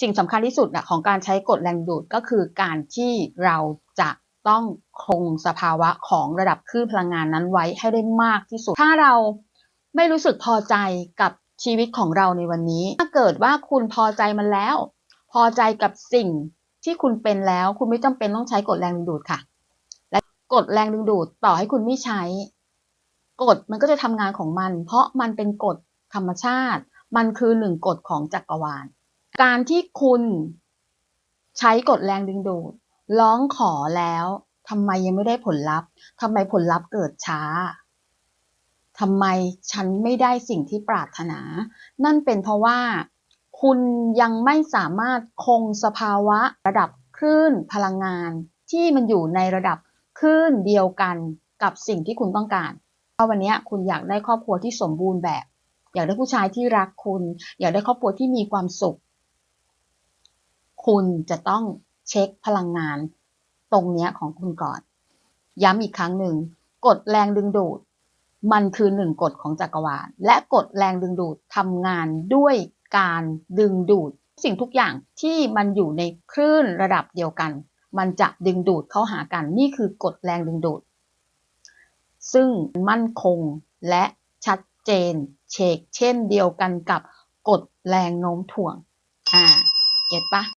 สิ่งสำคัญที่สุดของการใช้กฎแรงดูดก็คือการที่เราจะต้องคงสภาวะของระดับคลื่นพลังงานนั้นไว้ให้ได้มากที่สุด ถ้าเราไม่รู้สึกพอใจกับชีวิตของเราในวันนี้ ถ้าเกิดว่าคุณพอใจมันแล้ว พอใจกับสิ่งที่คุณเป็นแล้ว คุณไม่จำเป็นต้องใช้กฎแรงดึงดูดค่ะ และกฎแรงดึงดูดต่อให้คุณไม่ใช้ กฎมันก็จะทำงานของมัน เพราะมันเป็นกฎธรรมชาติ มันคือหนึ่งกฎของจักรวาล การที่คุณใช้กฎแรงดึงดูด ร้องขอแล้วทำไมยังไม่ได้ผลลัพธ์ทำไมผลลัพธ์เกิดช้าทำไมฉันไม่ได้สิ่งที่ปรารถนา นั่นเป็นเพราะว่า คุณยังไม่สามารถคงสภาวะระดับคลื่นพลังงาน ที่มันอยู่ในระดับคลื่นเดียวกันกับสิ่งที่คุณต้องการเพราะวันนี้คุณอยากได้ครอบครัวที่สมบูรณ์แบบ อยากได้ผู้ชายที่รักคุณ อยากได้ครอบครัวที่มีความสุข คุณจะต้องเช็คพลังงานตรงเนี้ยของคุณก่อน ย้ำอีกครั้งหนึ่งกฎแรงดึงดูด มันคือหนึ่งกฎของจักรวาล และกฎแรงดึงดูดทำงานด้วยการดึงดูด สิ่งทุกอย่างที่มันอยู่ในคลื่นระดับเดียวกัน มันจะดึงดูดเข้าหากันนี่คือกฎแรงดึงดูด ซึ่งมั่นคงและชัดเจนเชกเช่นเดียวกันกับกฎแรงโน้มถ่วง อ่า เก็ตปะ